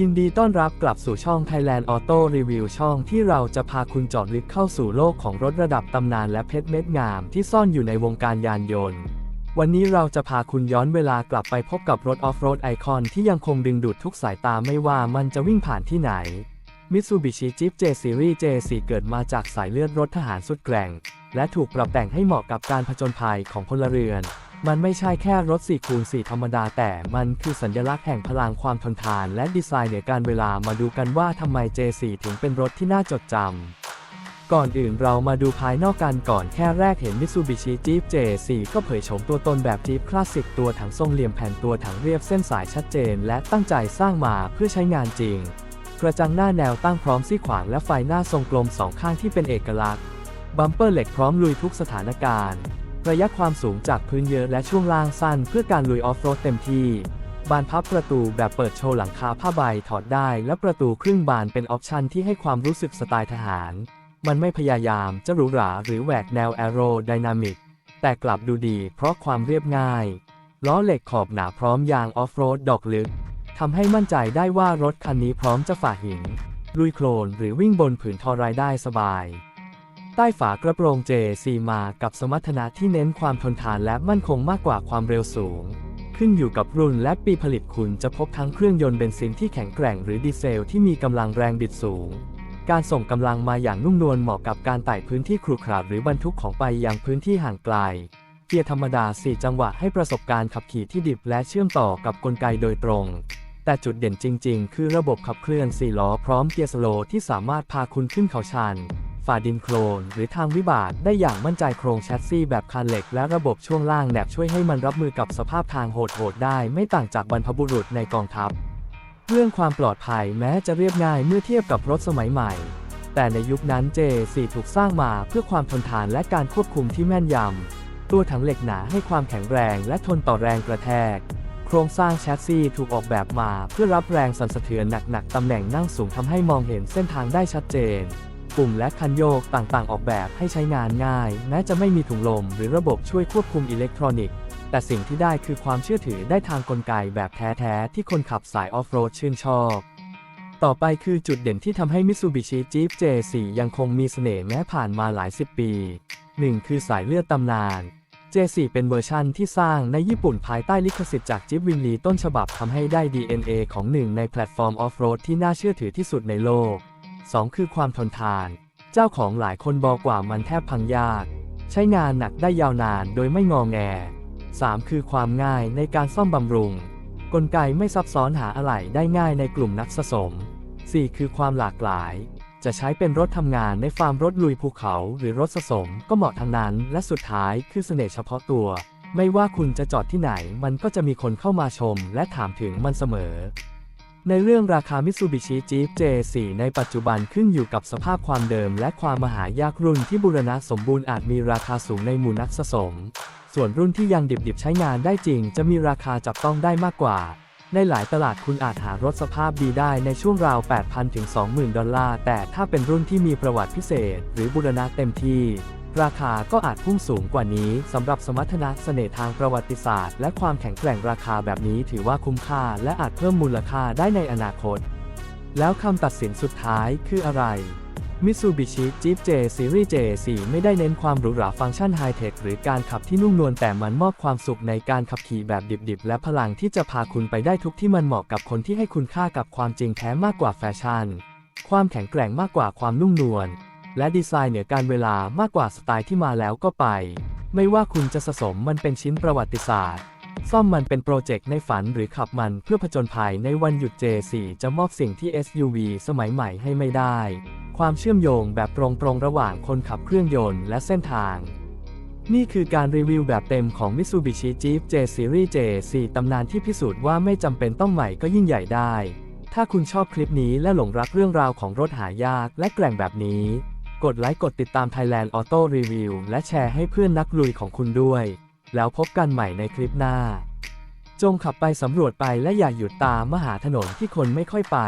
ยินดีต้อนรับกลับสู่ช่อง Thailand Auto Review ช่องที่เราจะพาคุณเจอดลึกเข้าสู่โลกของรถระดับตำนานและเพชรเม็ดงามที่ซ่อนอยู่ในวงการยานยนต์ วันนี้เราจะพาคุณย้อนเวลากลับไปพบกับรถออฟโรดไอคอนที่ยังคงดึงดูดทุกสายตาไม่ว่ามันจะวิ่งผ่านที่ไหน Mitsubishi Jeep J Series J4 เกิดมาจากสายเลือดรถทหารสุดแกร่ง และถูกปรับแต่งให้เหมาะกับการผจญภัยของพลเรือน มันไม่ใช่แค่รถ4คูณ4ธรรมดาแต่มันคือสัญลักษณ์แห่งพลังความทนทานและดีไซน์เหนือการเวลามาดูกันว่าทำไม J4 ถึงเป็นรถที่น่าจดจำ ก่อนอื่นเรามาดูภายนอกกันก่อนแค่แรกเห็น Mitsubishi Jeep J4 ก็เผยโฉมตัวตนแบบ Jeep คลาสสิกตัวถังทรงเหลี่ยมแผ่นตัวถังเรียบเส้นสายชัดเจน และตั้งใจสร้างมาเพื่อใช้งานจริง กระจังหน้าแนวตั้งพร้อมซี่ขวางและไฟหน้าทรงกลมสองข้างที่เป็นเอกลักษณ์บัมเปอร์เหล็กพร้อมลุยทุกสถานการณ์ ระยะความสูงจากพื้นเยอะและช่วงล่างสั้นเพื่อการลุยออฟโรดเต็มที่ บานพับประตูแบบเปิดโชว์หลังคาผ้าใบถอดได้ และประตูครึ่งบานเป็นออปชันที่ให้ความรู้สึกสไตล์ทหาร มันไม่พยายามจะหรูหราหรือแหวกแนวแอโรไดนามิกแต่กลับดูดีเพราะความเรียบง่าย ล้อเหล็กขอบหนาพร้อมยางออฟโรดดอกลึกทำให้มั่นใจได้ว่ารถคันนี้พร้อมจะฝ่าหินลุยโคลนหรือวิ่งบนผืนทอรายได้สบาย ใต้ฝากระโปรง J4 มากับสมรรถนะที่เน้นความทนทานและมั่นคงมากกว่าความเร็วสูง ขึ้นอยู่กับรุ่นและปีผลิตคุณจะพบทั้งเครื่องยนต์เบนซินที่แข็งแกร่งหรือดีเซลที่มีกำลังแรงบิดสูง การส่งกำลังมาอย่างนุ่มนวลเหมาะกับการไต่พื้นที่ครุขระหรือบรรทุกของไปยังพื้นที่ห่างไกลเกียร์ธรรมดา 4 จังหวะให้ประสบการณ์ขับขี่ที่ดิบและเชื่อมต่อกับกลไกโดยตรงแต่จุดเด่นจริง ๆ คือระบบขับเคลื่อน 4 ล้อพร้อมเกียร์สโลว์ที่สามารถพาคุณขึ้นเขาชัน ฝ่าดินโคลนหรือทางวิบากได้อย่างมั่นใจโครงแชสซีแบบคานเหล็ก และระบบช่วงล่างแหนบช่วยให้มันรับมือกับสภาพทางโหดๆได้ไม่ต่างจากบรรพบุรุษในกองทัพ เรื่องความปลอดภัยแม้จะเรียบง่ายเมื่อเทียบกับรถสมัยใหม่ แต่ในยุคนั้น J4 ถูกสร้างมาเพื่อความทนทานและการควบคุมที่แม่นยำตัวถังเหล็กหนาให้ความแข็งแรงและทนต่อแรงกระแทกโครงสร้างแชสซีถูกออกแบบมาเพื่อรับแรงสั่นสะเทือนหนักๆ ตำแหน่งนั่งสูงทำให้มองเห็นเส้นทางได้ชัดเจน ปุ่มและคันโยกต่างๆ ออกแบบให้ใช้งานง่าย แม้จะไม่มีถุงลมหรือระบบช่วยควบคุมอิเล็กทรอนิกส์ แต่สิ่งที่ได้คือความเชื่อถือได้ทางกลไกแบบแท้ๆ ที่คนขับสายออฟโรดชื่นชอบ ต่อไปคือจุดเด่นที่ทำให้ Mitsubishi Jeep J4 ยังคงมีเสน่ห์แม้ผ่านมาหลายสิบปี 1. คือสายเลือดตำนาน J4 เป็นเวอร์ชั่นที่สร้างในญี่ปุ่นภายใต้ลิขสิทธิ์จากจิบวินลีต้นฉบับทำให้ได้ DNA ของหนึ่งในแพลตฟอร์มออฟโรดที่น่าเชื่อถือที่สุดในโลก 2. คือความทนทาน เจ้าของหลายคนบอกว่ามันแทบพังยาก ใช้งานหนักได้ยาวนานโดยไม่งอแง 3. คือความง่ายในการซ่อมบำรุง กลไกไม่ซับซ้อนหาอะไหล่ได้ง่ายในกลุ่มนักสะสม 4. คือความหลากหลาย จะใช้เป็นรถทำงานในฟาร์มรถลุยภูเขาหรือรถสะสมก็เหมาะทั้งนั้น และสุดท้ายคือเสน่ห์เฉพาะตัว ไม่ว่าคุณจะจอดที่ไหน มันก็จะมีคนเข้ามาชม และถามถึงมันเสมอ ในเรื่องราคา Mitsubishi Jeep J4 ในปัจจุบันขึ้นอยู่กับสภาพความเดิมและความมหายากรุ่นที่บูรณะสมบูรณ์อาจมีราคาสูงในหมู่นักสะสม ส่วนรุ่นที่ยังดิบๆใช้งานได้จริง จะมีราคาจับต้องได้มากกว่า ในหลายตลาดคุณอาจหารถสภาพดีได้ในช่วงราว 8,000 ถึง 20,000 ดอลลาร์ แต่ถ้าเป็นรุ่นที่มีประวัติพิเศษ หรือบูรณะเต็มที่ ราคาก็อาจพุ่งสูงกว่านี้สำหรับสมรรถนะเสน่ห์ทางประวัติศาสตร์ และความแข็งแกร่งราคาแบบนี้ถือว่าคุ้มค่า และอาจเพิ่มมูลค่าได้ในอนาคต แล้วคำตัดสินสุดท้ายคืออะไร Mitsubishi Jeep J Series J4 ไม่ได้เน้นความหรูหราฟังก์ชันไฮเทคหรือการขับที่นุ่มนวลแต่มันมอบความสุขในการขับขี่แบบดิบๆ และพลังที่จะพาคุณไปได้ทุกที่มันเหมาะกับคนที่ให้คุณค่ากับความจริงแท้มากกว่าแฟชั่น ความแข็งแกร่งมากกว่าความนุ่มนวล และดีไซน์เหนือการเวลามากกว่าสไตล์ที่มาแล้วก็ไป ไม่ว่าคุณจะสะสมมันเป็นชิ้นประวัติศาสตร์ ซ่อมมันเป็นโปรเจกต์ในฝันหรือขับมันเพื่อผจญภัยในวันหยุด J4 จะมอบสิ่งที่ SUV สมัยใหม่ให้ไม่ได้ ความเชื่อมโยงแบบตรงๆระหว่างคนขับเครื่องยนต์และเส้นทาง นี่คือการรีวิวแบบเต็มของ Mitsubishi Jeep J Series J4 ตำนานที่พิสูจน์ว่าไม่จำเป็นต้องใหม่ก็ยิ่งใหญ่ได้ถ้าคุณชอบคลิปนี้และหลงรักเรื่องราวของรถหายากและแกร่งแบบนี้ กดไลค์กดติดตาม Thailand Auto Review และแชร์ให้เพื่อนนักลุยของคุณด้วย แล้วพบกันใหม่ในคลิปหน้า จงขับไปสำรวจไปและอย่าหยุดตามมหาถนนที่คนไม่ค่อยไป